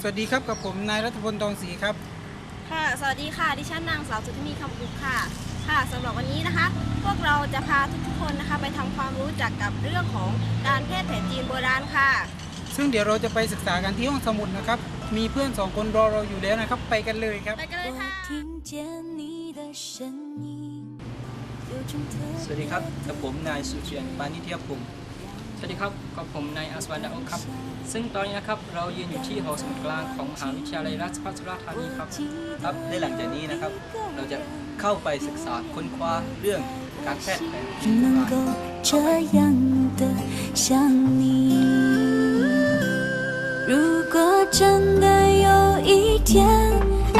สวัสดีครับกับผมนายรัฐพลทองศรีครับ ค่ะ สวัสดีค่ะ ดิฉันนางสาวสุธมีคำบุกค่ะ ค่ะสำหรับวันนี้นะคะ พวกเราจะพาทุกๆคนนะคะ ไปทำความรู้จักกับเรื่องของการแพทย์แผนจีนโบราณค่ะ ซึ่งเดี๋ยวเราจะไปศึกษากันที่ห้องสมุดนะครับ มีเพื่อนสองคนรอเราอยู่แล้วนะครับ ไปกันเลยครับ ไปกันเลยค่ะสวัสดีครับกับผมนายสุเชียนปานิเทียพงศ์ สวัสดีครับกับผมนายอัศวรรณดาโอครับ ซึ่งตอนนี้นะครับเรายืนอยู่ที่หอสมุดกลางของมหาวิทยาลัยราชภัฏสุราษฎร์ธานีครับ ครับและหลังจากนี้นะครับ เราจะเข้าไปศึกษาค้นคว้าเรื่องการแพทย์แผนจีนโบ 能 ราณ 够这样的想你。如果真的有一天，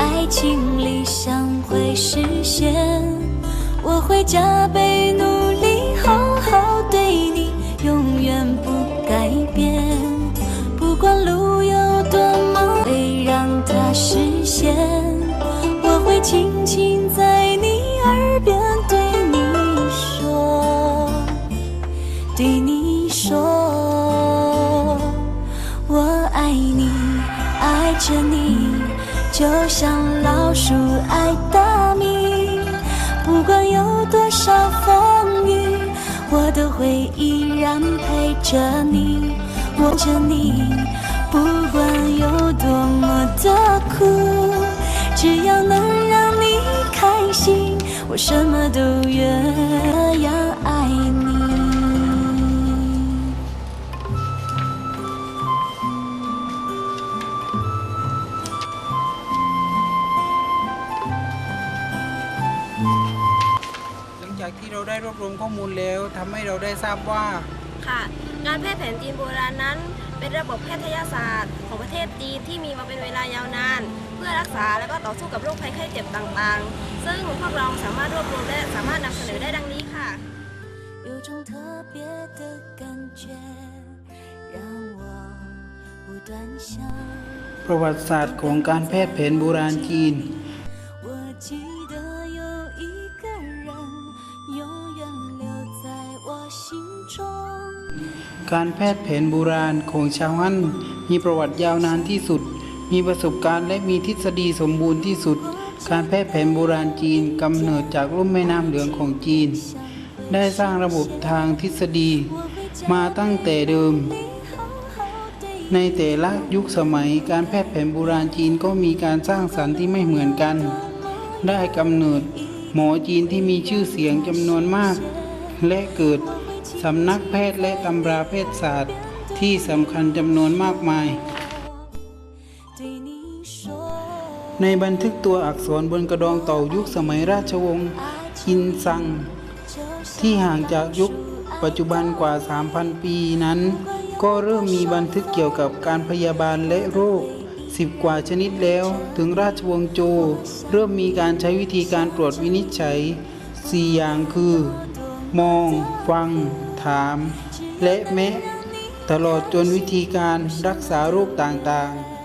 爱情理想会实现，我会加倍 有多少风雨，我都会依然陪着你，握着你。不管有多么的苦，只要能让你开心，我什么都愿这样爱你。 ที่เราได้รวบรวมข้อมูลแล้วทำให้เราได้ทราบว่า ค่ะ การแพทย์แผนจีนโบราณนั้น เป็นระบบแพทยศาสตร์ ของประเทศจีนที่มีมาเป็นเวลายาวนาน เพื่อรักษาและก็ต่อสู้กับโรคภัยไข้เจ็บต่างๆ ซึ่งพวกเราสามารถรวบรวมและสามารถนำเสนอได้ดังนี้ค่ะ 有种特别的感觉，让我不断想。 ประวัติศาสตร์ของการแพทย์แผนโบราณจีน การแพทย์แผนโบราณของชาวฮั่นมีประวัติยาวนานที่สุด มีประสบการณ์และมีทฤษฎีสมบูรณ์ที่สุด การแพทย์แผนโบราณจีนกำเนิดจากลุ่มแม่น้ำเหลืองของจีน ได้สร้างระบบทางทฤษฎี มาตั้งแต่เดิม ในแต่ละยุคสมัยการแพทย์แผนโบราณจีนก็มีการสร้างสรรค์ที่ไม่เหมือนกัน ได้กำเนิดหมอจีนที่มีชื่อเสียงจำนวนมาก และเกิด สำนักแพทย์และตำราแพทยศาสตร์ที่สำคัญจำนวนมากมาย ในบันทึกตัวอักษรบนกระดองเต่ายุคสมัยราชวงศ์อินซัง ที่ห่างจากยุคปัจจุบันกว่า 3,000 ปีนั้น ก็เริ่มมีบันทึกเกี่ยวกับการพยาบาลและโรคสิบกว่าชนิดแล้ว ถึงราชวงศ์โจ เริ่มมีการใช้วิธีการตรวจวินิจฉัย 4 อย่างคือ มอง ฟัง ถาม และแมะตลอดจนวิธีการรักษาโรคต่างๆ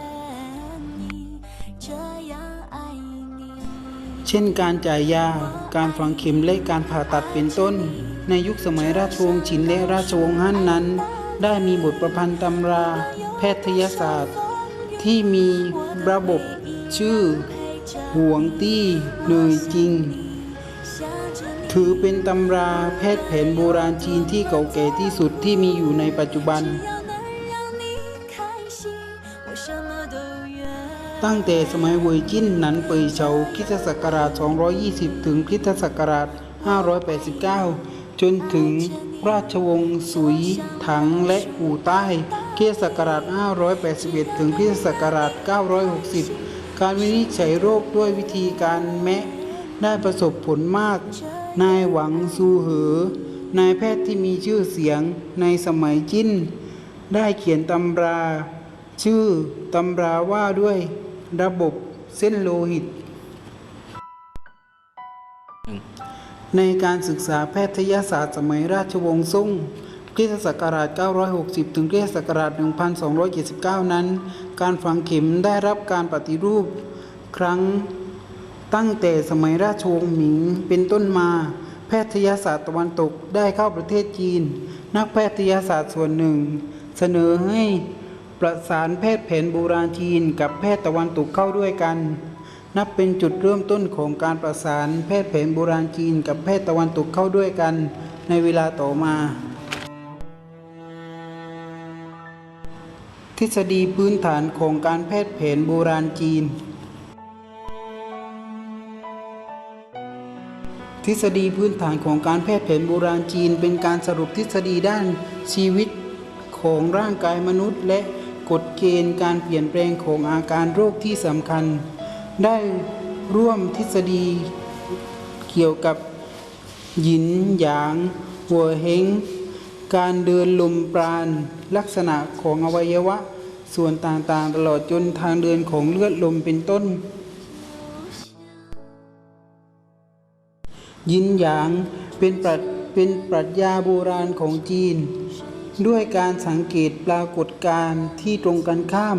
เช่นการจ่ายยา การฝังเข็มและการผ่าตัดเป็นต้น ในยุคสมัยราชวงศ์ชินและราชวงศ์ฮั่นนั้น ได้มีบทประพันธ์ตำรา แพทยศาสตร์ ที่มีระบบชื่อห่วงตี้เนยจริง ถือเป็นตำราแพทย์แผนโบราณจีนที่เก่าแก่ที่สุดที่มีอยู่ในปัจจุบัน ตั้งแต่สมัยเวยจิ้นนันเปยเฉาคริสตศักราช 220 ถึงคริสตศักราช 589 จนถึงราชวงศ์สุย ถังและอู่ใต้คริสตศักราช 581 ถึงคริสตศักราช 960 การวินิจฉัยโรคด้วยวิธีการแมะได้ประสบผลมาก นายหวังซูเหอนายแพทย์ที่มีชื่อเสียงในสมัยจิ้น ได้เขียนตำรา ชื่อตำราว่าด้วยระบบเส้นโลหิต ในการศึกษาแพทยศาสตร์สมัยราชวงศ์ซุ่งคริสตศักราช 960 ถึงคริสตศักราช 1279 นั้น การฝังเข็มได้รับการปฏิรูปครั้ง ตั้งแต่สมัยราชวงศ์หมิงเป็นต้นมา แพทยศาสตร์ตะวันตกได้เข้าประเทศจีน นักแพทยศาสตร์ส่วนหนึ่ง เสนอให้ปประสานแพทย์แผนโบราณจีนกับแพทย์ตะวันตกเข้าด้วยกัน นับเป็นจุดเริ่มต้นของการประสานแพทย์แผนโบราณจีนกับแพทย์ตะวันตกเข้าด้วยกัน ในเวลาต่อมา ทฤษฎีพื้นฐานของการแพทย์แผนโบราณจีน ทฤษฎีพื้นฐานของการแพทย์แผนโบราณจีน เป็นการสรุปทฤษฎีด้านชีวิตของร่างกายมนุษย์ และกฎเกณฑ์การเปลี่ยนแปลงของอาการโรคที่สำคัญ ได้ร่วมทฤษฎีเกี่ยวกับหยินหยาง หัวเฮงการเดินลมปราณ ลักษณะของอวัยวะ ส่วนต่างๆ ตลอดจนทางเดินของเลือดลมเป็นต้น ยินหยางเป็นปรัชเป็นปรัชญาโบราณของจีน ด้วยการสังเกตปรากฏการณ์ที่ตรงกันข้าม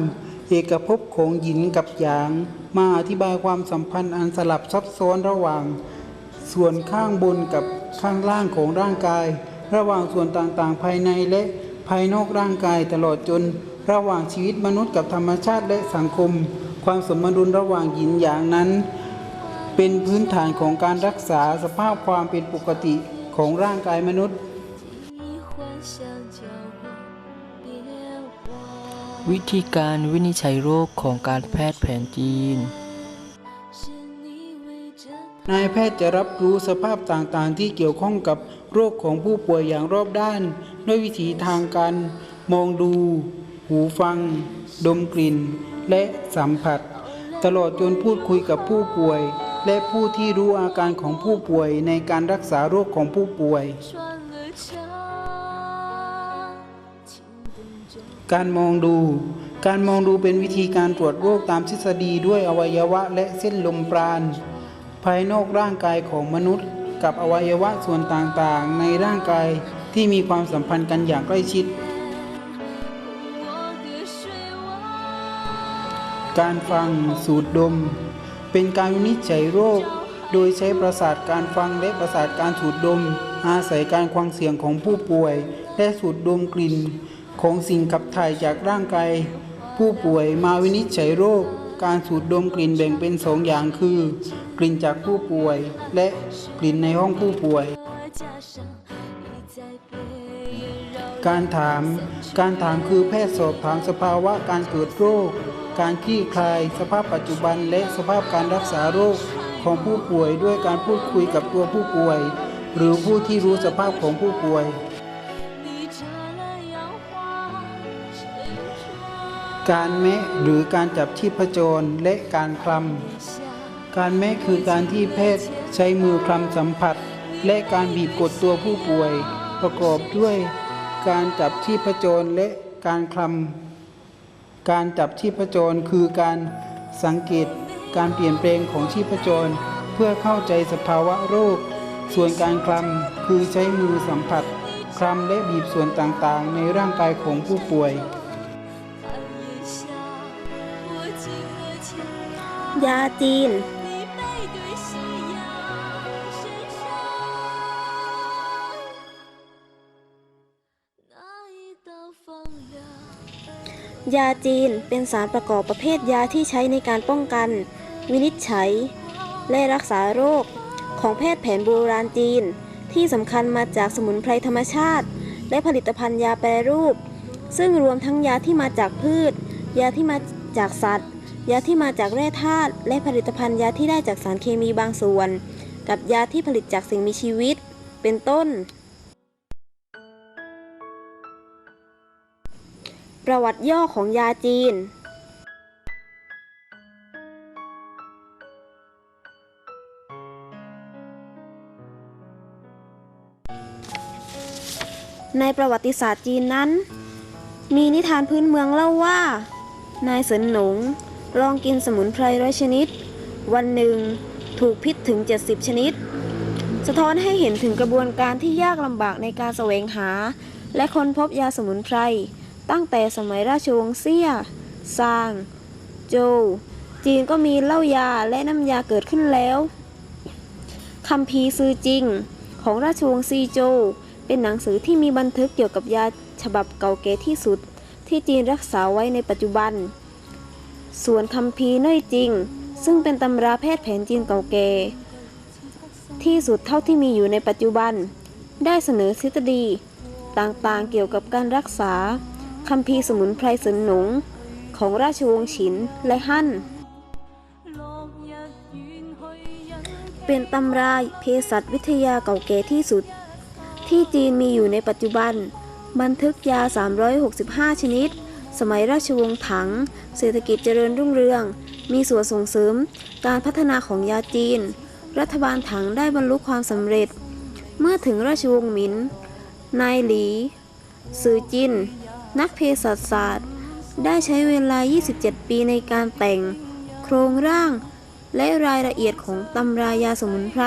เอกภพของหยินกับหยาง มาอธิบายความสัมพันธ์อันสลับซับซ้อนระหว่าง ส่วนข้างบนกับข้างล่างของร่างกาย ระหว่างส่วนต่างๆ ภายในและภายนอกร่างกายตลอดจน ระหว่างชีวิตมนุษย์กับธรรมชาติและสังคม ความสมดุลระหว่างหยินหยางนั้น เป็นพื้นฐานของการรักษาสภาพความเป็นปกติของร่างกายมนุษย์ วิธีการวินิจฉัยโรคของการแพทย์แผนจีน นายแพทย์จะรับรู้สภาพต่างๆ ที่เกี่ยวข้องกับโรคของผู้ป่วยอย่างรอบด้าน ด้วยวิธีทางการ มองดู หูฟัง ดมกลิ่น และสัมผัส ตลอดจนพูดคุยกับผู้ป่วย และผู้ที่รู้อาการของผู้ป่วยในการรักษาโรคของผู้ป่วย การมองดู การมองดูเป็นวิธีการตรวจโรคตามทฤษฎีด้วยอวัยวะและเส้นลมปราณ ภายนอกร่างกายของมนุษย์ กับอวัยวะส่วนต่างๆ ในร่างกายที่มีความสัมพันธ์กันอย่างใกล้ชิด การฟังสูดดม เป็นการวินิจฉัยโรค โดยใช้ประสาทการฟังและประสาทการสูดดม อาศัยการควังเสียงของผู้ป่วย และสูดดมกลิ่น ของสิ่งขับถ่ายจากร่างกายผู้ป่วยมาวินิจฉัยโรค การสูดดมกลิ่นแบ่งเป็นสองอย่างคือ กลิ่นจากผู้ป่วย และกลิ่นในห้องผู้ป่วย การถาม การถามคือแพทย์สอบถามสภาวะการเกิดโรค การคลี่คลาย สภาพปัจจุบันและสภาพการรักษาโรคของผู้ป่วยด้วยการพูดคุยกับตัวผู้ป่วย หรือผู้ที่รู้สภาพของผู้ป่วย การแมะหรือการจับที่ผจรและการคลำการแมะคือการที่แพทย์ใช้มือคลำสัมผัส และการบีบกดตัวผู้ป่วย ประกอบด้วย การจับที่ผจรและการคลำ การจับชีพจรคือการสังเกตการเปลี่ยนแปลงของชีพจร เพื่อเข้าใจสภาวะโรค ส่วนการคลำคือใช้มือสัมผัสคลำและบีบส่วนต่างๆ ในร่างกายของผู้ป่วย ยาจีน ยาจีนเป็นสารประกอบประเภทยาที่ใช้ในการป้องกัน วินิจฉัย และรักษาโรค ของแพทย์แผนโบราณจีน ที่สำคัญมาจากสมุนไพรธรรมชาติ และผลิตภัณฑ์ยาแปรรูป ซึ่งรวมทั้งยาที่มาจากพืช ยาที่มาจากสัตว์ ยาที่มาจากแร่ธาตุและผลิตภัณฑ์ยาที่ได้จากสารเคมีบางส่วน กับยาที่ผลิตจากสิ่งมีชีวิต เป็นต้น ประวัติย่อของยาจีน ในประวัติศาสตร์จีนนั้น มีนิทานพื้นเมืองเล่าว่า นายเสินหนงลองกินสมุนไพรร้อยชนิด วันหนึ่งถูกพิษถึง 70 ชนิด สะท้อนให้เห็นถึงกระบวนการที่ยากลำบากในการแสวงหา และค้นพบยาสมุนไพร ตั้งแต่สมัยราชวงศ์เซี่ยซาง โจวจีนก็มีเหล้ายาและน้ำยาเกิดขึ้นแล้วคำพีซือจริง ของราชวงศ์ซีโจวเป็นหนังสือที่มีบันทึกเกี่ยวกับยาฉบับเก่าแก่ที่สุด ที่จีนรักษาไว้ในปัจจุบัน ส่วนคัมภีน้อยจริง ซึ่งเป็นตำราแพทย์แผนจีนเก่าแก่ที่สุดเท่าที่มีอยู่ในปัจจุบัน ได้เสนอทฤษฎีต่างๆเกี่ยวกับการรักษา คัมภีร์สมุนไพรเสินหนง ของราชวงศ์ฉินและฮั่น เป็นตำราเภสัชวิทยาเก่าแก่ที่สุด ที่จีนมีอยู่ในปัจจุบัน บันทึกยา 365 ชนิด สมัยราชวงศ์ถัง เศรษฐกิจเจริญรุ่งเรือง มีส่วนส่งเสริม การพัฒนาของยาจีน รัฐบาลถังได้บรรลุความสำเร็จ เมื่อถึงราชวงศ์หมิน นายหลี ซือจิน นักเภสัชศาสตร์ ได้ใช้เวลา 27 ปีในการแต่ง โครงร่าง และรายละเอียดของตำรายาสมุนไพร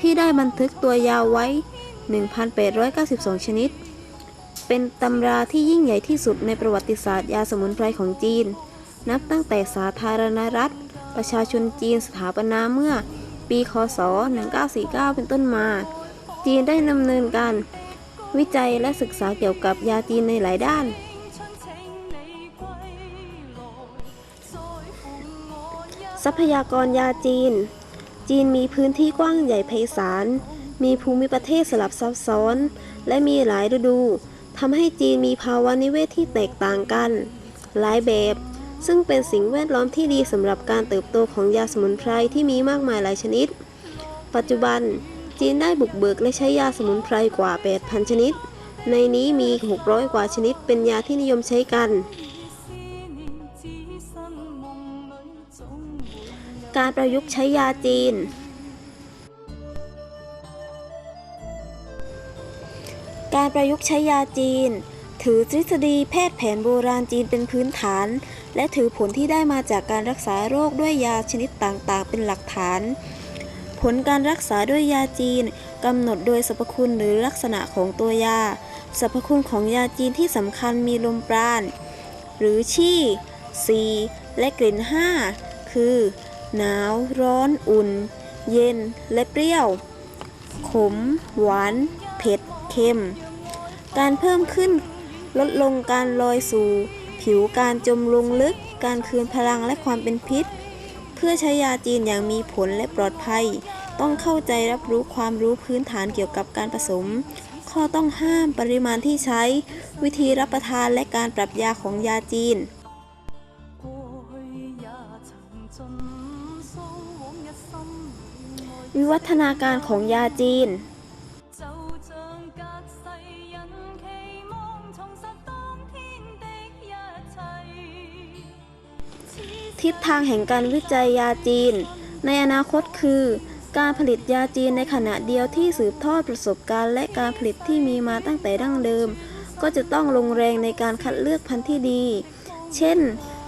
ที่ได้บันทึกตัวยาวไว้ 1,892 ชนิด เป็นตำราที่ยิ่งใหญ่ที่สุดในประวัติศาสตร์ยาสมุนไพรของจีน นับตั้งแต่สาธารณรัฐ ประชาชนจีนสถาปนาเมื่อปี คศ 1949 เป็นต้นมา จีนได้ดำเนินการ วิจัยและศึกษาเกี่ยวกับยาจีนในหลายด้าน ทรัพยากรยาจีน จีนมีพื้นที่กว้างใหญ่ไพศาล มีภูมิประเทศสลับซับซ้อน และมีหลายฤดูทำให้จีนมีภาวะนิเวศที่แตกต่างกัน หลายแบบ ซึ่งเป็นสิ่งแวดล้อมที่ดีสำหรับการเติบโตของยาสมุนไพรที่มีมากมายหลายชนิด ปัจจุบัน จีนได้บุกเบิกและใช้ยาสมุนไพรกว่า 8,000 ชนิด ในนี้มี 600 กว่าชนิดเป็นยาที่นิยมใช้กัน การประยุกต์ใช้ยาจีน การประยุกต์ใช้ยาจีน ถือทฤษฎีแพทย์แผนโบราณจีนเป็นพื้นฐาน และถือผลที่ได้มาจากการรักษาโรคด้วยยาชนิดต่างๆ เป็นหลักฐาน ผลการรักษาด้วยยาจีนกำหนดโดยสรรพคุณหรือลักษณะของตัวยา สรรพคุณของยาจีนที่สำคัญมีลมปราณหรือชี่ซีและกลิ่น 5 คือ หนาว ร้อน อุ่น เย็น และเปรี้ยว ขม หวาน เผ็ด เค็ม การเพิ่มขึ้น ลดลงการลอยสู่ ผิวการจมลงลึก การคืนพลังและความเป็นพิษ เพื่อใช้ยาจีนอย่างมีผลและปลอดภัย ต้องเข้าใจรับรู้ความรู้พื้นฐานเกี่ยวกับการผสม ข้อต้องห้ามปริมาณที่ใช้ วิธีรับประทานและการปรับยาของยาจีน วิวัฒนาการของยาจีน ทิศทางแห่งการวิจัยยาจีน ในอนาคตคือ การผลิตยาจีนในขณะเดียวที่สืบทอดประสบการณ์ และการผลิตที่มีมาตั้งแต่ดั้งเดิม ก็จะต้องลงแรงในการคัดเลือกพันธุ์ที่ดี เช่น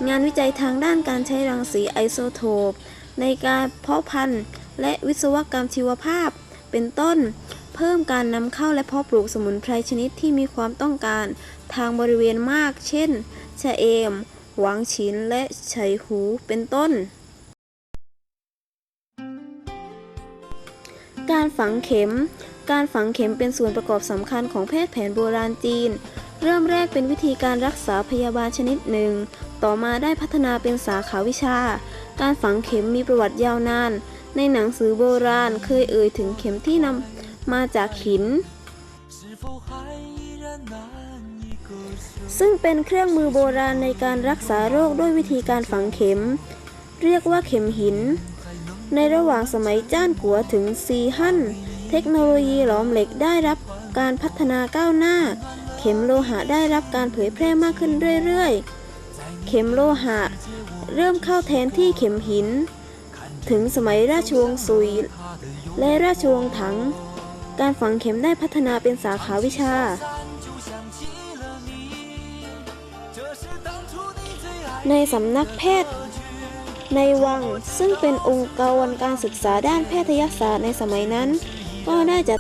งานวิจัยทางด้านการใช้รังสีไอโซโทป ในการเพาะพันธุ์ และวิศวกรรมชีวภาพ เป็นต้น เพิ่มการนำเข้าและเพาะปลูกสมุนไพรชนิดที่มีความต้องการ ทางบริเวณมาก เช่นชะเอม หวางฉินและไฉหูเป็นต้น การฝังเข็ม การฝังเข็มเป็นส่วนประกอบสำคัญของแพทย์แผนโบราณจีน เริ่มแรกเป็นวิธีการรักษาพยาบาลชนิดหนึ่ง ต่อมาได้พัฒนาเป็นสาขาวิชา การฝังเข็มมีประวัติยาวนาน ในหนังสือโบราณเคยเอ่ยถึงเข็มที่นำมาจากหิน ซึ่งเป็นเครื่องมือโบราณในการรักษาโรคด้วยวิธีการฝังเข็ม เรียกว่าเข็มหิน ในระหว่างสมัยจ้านกัวถึงซีฮั่นเทคโนโลยีหลอมเหล็กได้รับการพัฒนาก้าวหน้า เข็มโลหะได้รับการเผยแพร่มากขึ้นเรื่อยๆ เข็มโลหะ เริ่มเข้าแทนที่เข็มหิน ถึงสมัยราชวงศ์ซุย และราชวงศ์ถัง การฝังเข็มได้พัฒนาเป็นสาขาวิชา ในสำนักแพทย์ ในวังซึ่งเป็นองค์กรการศึกษาด้านแพทยศาสตร์ในสมัยนั้น ก็ได้จัด